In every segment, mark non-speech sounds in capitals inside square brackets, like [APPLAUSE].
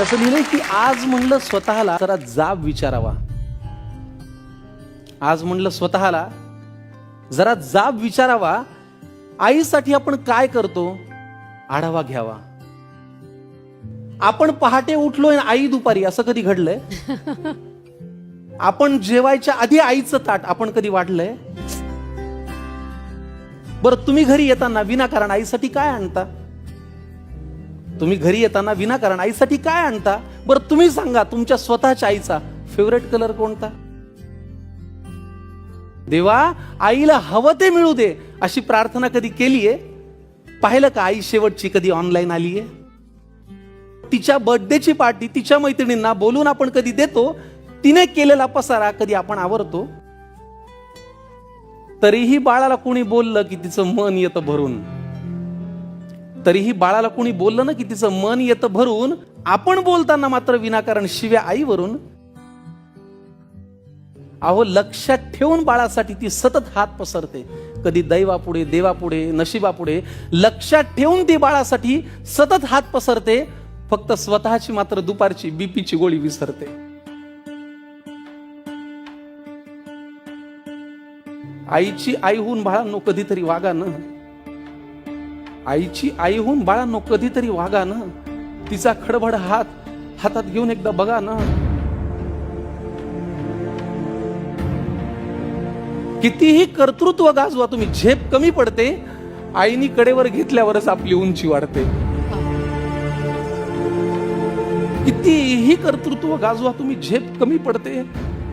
असं लिहिलंय की आज म्हणलं स्वतःला जरा जाब विचारावा. आज म्हणलं स्वतःला जरा जाब विचारावा. आईसाठी आपण काय करतो? आढावा घ्यावा. आपण पहाटे उठलोय आणि आई दुपारी असं कधी घडलंय? [LAUGHS] आपण जेवायच्या आधी आईचं ताट आपण कधी वाढलंय बरं तुम्ही घरी येताना विनाकारण आईसाठी काय आणता? तुम्ही घरी येताना विनाकारण आईसाठी काय आणता? बरं तुम्ही सांगा तुमच्या स्वतःच्या आईचा फेवरेट कलर कोणता? देवा आईला हवं ते मिळू दे अशी प्रार्थना कधी केलीये? पाहिलं का आई शेवटची कधी ऑनलाईन आलीये? तिच्या बर्थडेची पार्टी तिच्या मैत्रिणींना बोलून आपण कधी देतो? तिने केलेला पसारा कधी आपण आवरतो? तरीही बाळाला कोणी बोललं की तिचं मन येतं भरून. तरीही बाळाला कोणी बोललं ना की तिचं मन येतं भरून आपण बोलताना मात्र विनाकारण शिव्या आईवरून अहो लक्षात ठेवून बाळासाठी ती सतत हात पसरते. कधी दैवापुढे देवापुढे नशिबापुढे लक्षात ठेवून ती बाळासाठी सतत हात पसरते फक्त स्वतःची मात्र दुपारची बीपीची गोळी विसरते. आईची आई होऊन बाळांनो कधीतरी वागा न. आईची आई होऊन बाळांनो कधीतरी वागा ना. तिचा खडबड हात हातात घेऊन एकदा बघा ना. कितीही कर्तृत्व गाजवा तुम्ही झेप कमी पडते आईनी कडेवर घेतल्यावरच आपली उंची वाढते. कितीही कर्तृत्व गाजवा तुम्ही झेप कमी पडते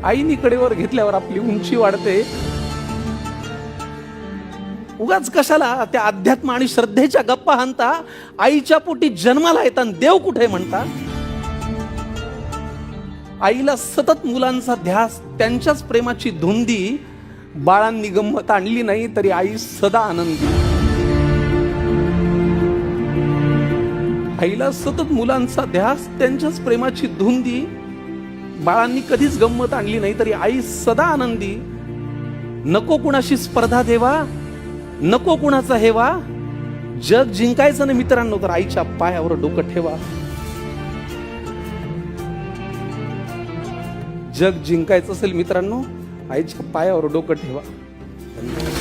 आईनी कडेवर घेतल्यावर आपली उंची वाढते. उगाच कशाला त्या अध्यात्म आणि श्रद्धेच्या गप्पा हाणता आईच्या पोटी जन्माला येतात देव कुठे म्हणता? आईला सतत मुलांचा ध्यास त्यांच्याच प्रेमाची धुंदी बाळांनी गंमत आणली नाही तरी आई सदा आनंदी. आईला सतत मुलांचा ध्यास त्यांच्याच प्रेमाची धुंदी बाळांनी कधीच गंमत आणली नाही तरी आई सदा आनंदी. नको कुणाशी स्पर्धा देवा नको कुणाचा हेवा. जग जिंकायचं ना मित्रांनो तर आईच्या पायावर डोकं ठेवा. जग जिंकायचं असेल मित्रांनो आईच्या पायावर डोकं ठेवा. धन्यवाद.